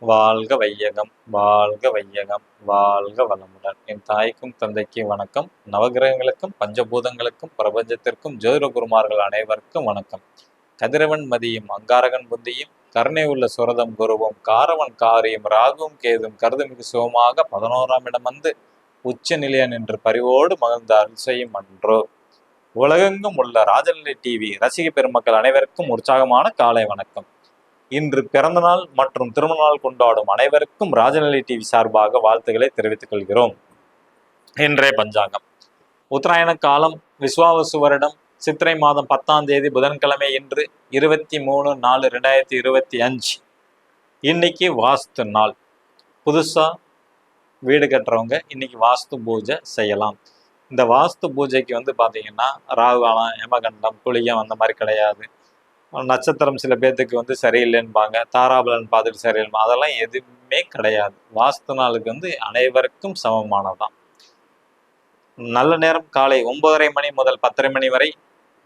வாழ்க வையகம் வாழ்க வையகம் வாழ்க வளமுடன். என் தாய்க்கும் தந்தைக்கும் வணக்கம். நவகிரகங்களுக்கும் பஞ்சபூதங்களுக்கும் பிரபஞ்சத்திற்கும் ஜோதிட குருமார்கள் அனைவருக்கும் வணக்கம். கதிரவன் மதியும் அங்காரகன் புந்தியும் கருணை உள்ள சுரதம் குருவும் காரவன் காரியம் ராகுவும் கேதும் கருதுமிகு சுகமாக பதினோராம் இடம் வந்து உச்ச நிலையன் என்று பரிவோடு மகிழ்ந்த அருள் செய்யும் அன்றோ. உலகெங்கும் உள்ள ராஜநிலை டிவி ரசிக பெருமக்கள் அனைவருக்கும் உற்சாகமான காலை வணக்கம். இன்று பிறந்தநாள் மற்றும் திருமண நாள் கொண்டாடும் அனைவருக்கும் ராஜநிலை டிவி சார்பாக வாழ்த்துக்களை தெரிவித்துக் கொள்கிறோம். இன்றைய பஞ்சாங்கம். உத்தராயண காலம் விஸ்வாவசு வருடம் சித்திரை மாதம் பத்தாம் தேதி புதன்கிழமை இன்று இருபத்தி மூணு நாலு ரெண்டாயிரத்தி இருபத்தி அஞ்சு. இன்னைக்கு வாஸ்து நாள். புதுசாக வீடு கட்டுறவங்க இன்னைக்கு வாஸ்து பூஜை செய்யலாம். இந்த வாஸ்து பூஜைக்கு வந்து பார்த்தீங்கன்னா ராகுகாலம் யமகண்டம் புளியம் அந்த மாதிரி கிடையாது. நட்சத்திரம் சில பேர்த்துக்கு வந்து சரியில்லைன்பாங்க தாராபலன் பார்த்துட்டு சரியில்லை அதெல்லாம் எதுவுமே கிடையாது. வாஸ்து நாளுக்கு வந்து அனைவருக்கும் சமமானதான் நல்ல நேரம் காலை ஒன்பதரை மணி முதல் பத்தரை மணி வரை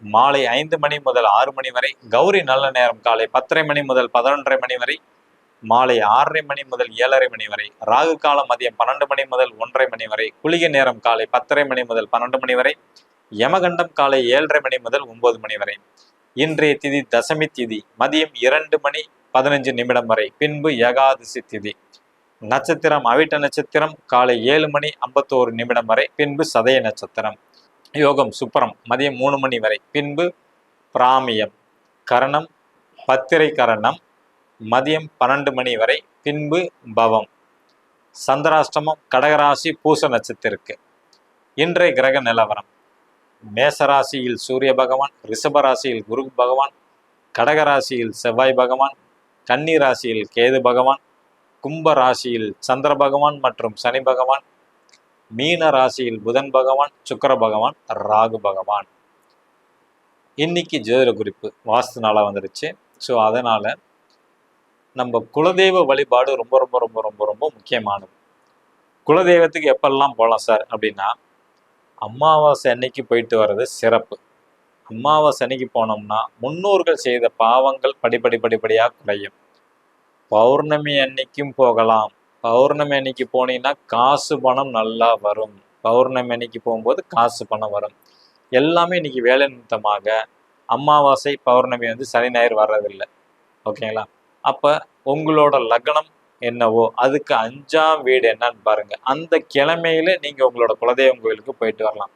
மாலை ஐந்து மணி முதல் ஆறு மணி வரை கௌரி நல்ல நேரம் காலை பத்தரை மணி முதல் பதினொன்றரை மணி வரை மாலை ஆறரை மணி முதல் ஏழரை மணி வரை ராகு காலம் மதியம் பன்னெண்டு மணி முதல் ஒன்றரை மணி வரை குளிகை நேரம் காலை பத்தரை மணி முதல் பன்னெண்டு மணி வரை யமகண்டம் காலை ஏழரை மணி முதல் ஒன்பது மணி வரை. இன்றைய திதி தசமி திதி மதியம் இரண்டு மணி பதினஞ்சு நிமிடம் வரை பின்பு ஏகாதசி திதி. நட்சத்திரம் அவிட்ட நட்சத்திரம் காலை ஏழு மணி ஐம்பத்தோரு நிமிடம் வரை பின்பு சதய நட்சத்திரம். யோகம் சுப்பரம் மதியம் மூணு மணி வரை பின்பு பிராமியம். கரணம் பத்திரை கரணம் மதியம் பன்னெண்டு மணி வரை பின்பு பவம். சந்திராஷ்டமம் கடகராசி பூச நட்சத்திரக்கு. இன்றைய கிரக நிலவரம். மேசராசியில் சூரிய பகவான் ரிஷபராசியில் குரு பகவான் கடகராசியில் செவ்வாய் பகவான் கன்னி ராசியில் கேது பகவான் கும்ப ராசியில் சந்திர பகவான் மற்றும் சனி பகவான் மீன ராசியில் புதன் பகவான் சுக்கர பகவான் ராகு பகவான். இன்னைக்கு ஜோதிட குறிப்பு வாஸ்து நாளாக வந்துடுச்சு ஸோ அதனால நம்ம குலதெய்வ வழிபாடு ரொம்ப ரொம்ப ரொம்ப ரொம்ப ரொம்ப முக்கியமானது. குலதெய்வத்துக்கு எப்பெல்லாம் போகலாம் சார் அப்படின்னா அமாவாசை அன்னைக்கு போயிட்டு வர்றது சிறப்பு. அமாவாசை அன்னைக்கு போனோம்னா முன்னோர்கள் செய்த பாவங்கள் படிப்படி படிப்படியாக குறையும். பௌர்ணமி அன்னைக்கும் போகலாம். பௌர்ணமி அன்னைக்கு போனீங்கன்னா காசு பணம் நல்லா வரும். பௌர்ணமி அன்னைக்கு போகும்போது காசு பணம் வரும். எல்லாமே இன்னைக்கு வேலை நிமித்தமாக அமாவாசை பௌர்ணமி வந்து சனி ஞாயிறு வர்றதில்லை. ஓகேங்களா? அப்போ உங்களோட லக்னம் என்னவோ அதுக்கு அஞ்சாம் வீடு என்னன்னு பாருங்க. அந்த கிழமையில நீங்க உங்களோட குலதெய்வம் கோயிலுக்கு போயிட்டு வரலாம்.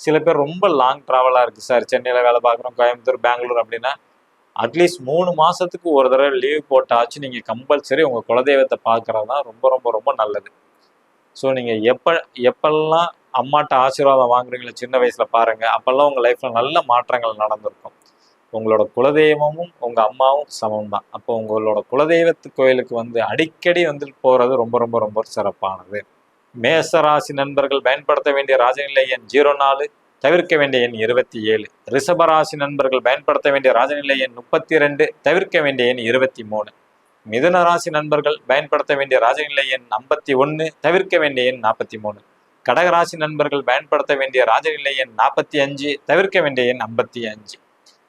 சில பேர் ரொம்ப லாங் டிராவலா இருக்கு சார் சென்னையில வேலை பார்க்குறோம் கோயம்புத்தூர் பெங்களூர் அப்படின்னா அட்லீஸ்ட் மூணு மாசத்துக்கு ஒரு தடவை லீவ் போட்டாச்சு நீங்க கம்பல்சரி உங்க குலதெய்வத்தை பார்க்கறது தான் ரொம்ப ரொம்ப ரொம்ப நல்லது. ஸோ நீங்க எப்ப எப்பெல்லாம் அம்மாட்ட ஆசீர்வாதம் வாங்குறீங்களோ சின்ன வயசுல பாருங்க. அப்பெல்லாம் உங்க லைஃப்ல நல்ல மாற்றங்கள் நடந்திருக்கும். உங்களோட குலதெய்வமும் உங்கள் அம்மாவும் சமம் தான் அப்போ உங்களோட குலதெய்வத்து கோயிலுக்கு வந்து அடிக்கடி வந்து போகிறது ரொம்ப ரொம்ப ரொம்ப சிறப்பானது. மேச ராசி நண்பர்கள் பயன்படுத்த வேண்டிய ராஜநிலை எண் ஜீரோ நாலு தவிர்க்க வேண்டிய எண் இருபத்தி ஏழு. ரிஷபராசி நண்பர்கள் பயன்படுத்த வேண்டிய ராஜநிலை எண் முப்பத்தி ரெண்டு தவிர்க்க வேண்டிய எண் இருபத்தி மூணு. மிதுன ராசி நண்பர்கள் பயன்படுத்த வேண்டிய ராஜநிலை எண் ஐம்பத்தி ஒன்று தவிர்க்க வேண்டிய எண் நாற்பத்தி மூணு. கடகராசி நண்பர்கள் பயன்படுத்த வேண்டிய ராஜநிலை எண் நாற்பத்தி அஞ்சு தவிர்க்க வேண்டிய எண் ஐம்பத்தி அஞ்சு.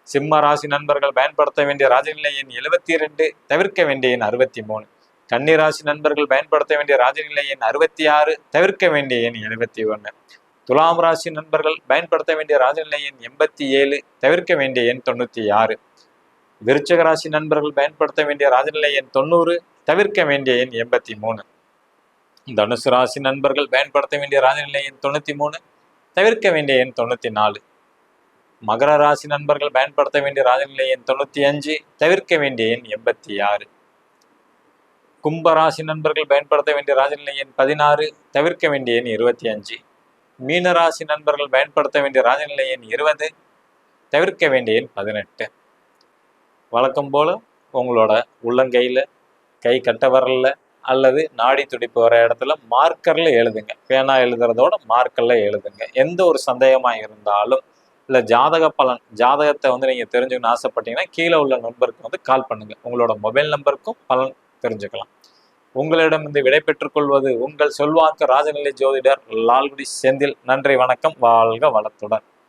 சிம்ம ராசி நண்பர்கள் பயன்படுத்த வேண்டிய ராஜநிலை எண் எழுபத்தி ரெண்டு தவிர்க்க வேண்டிய எண் அறுபத்தி மூணு கன்னிராசி நண்பர்கள் பயன்படுத்த வேண்டிய ராஜநிலை எண் அறுபத்தி ஆறு தவிர்க்க வேண்டிய எண் எழுபத்தி ஒன்று துலாம் ராசி நண்பர்கள் பயன்படுத்த வேண்டிய ராஜநிலை எண் எண்பத்தி ஏழு தவிர்க்க வேண்டிய எண் தொண்ணூத்தி ஆறு விருச்சக ராசி நண்பர்கள் பயன்படுத்த வேண்டிய ராஜநிலை எண் தொண்ணூறு தவிர்க்க வேண்டிய எண் எண்பத்தி மூணு தனுசு ராசி நண்பர்கள் பயன்படுத்த வேண்டிய ராஜநிலை எண் தொண்ணூத்தி மூணு தவிர்க்க வேண்டிய எண் தொண்ணூத்தி நாலு மகர ராசி நண்பர்கள் பயன்படுத்த வேண்டிய ராஜநிலை எண் தொண்ணூத்தி அஞ்சு தவிர்க்க வேண்டிய எண் எண்பத்தி ஆறு. கும்ப ராசி நண்பர்கள் பயன்படுத்த வேண்டிய ராஜநிலை எண் பதினாறு தவிர்க்க வேண்டிய எண் இருபத்தி அஞ்சு. மீன ராசி நண்பர்கள் பயன்படுத்த வேண்டிய ராஜநிலை எண் இருபது தவிர்க்க வேண்டிய எண் பதினெட்டு. வழக்கம் போல உங்களோட உள்ளங்கையில் கை கட்ட வரல அல்லது நாடி துடிப்பு வர இடத்துல மார்க்கரில் எழுதுங்க. பேனா எழுதுறதோட மார்க்கரில் எழுதுங்க. எந்த ஒரு சந்தேகமாக இருந்தாலும் இல்ல ஜாதக பலன் ஜாதகத்தை வந்து நீங்க தெரிஞ்சுக்கணும்னு ஆசைப்பட்டீங்கன்னா கீழே உள்ள நம்பருக்கு வந்து கால் பண்ணுங்க. உங்களோட மொபைல் நம்பருக்கும் பலன் தெரிஞ்சுக்கலாம். உங்களிடமிருந்து விடை பெற்றுக்கொள்வது உங்கள் சொல்வாக்கு ராஜநிலை ஜோதிடர் லால்குடி செந்தில். நன்றி வணக்கம். வாழ்க வளத்துடன்.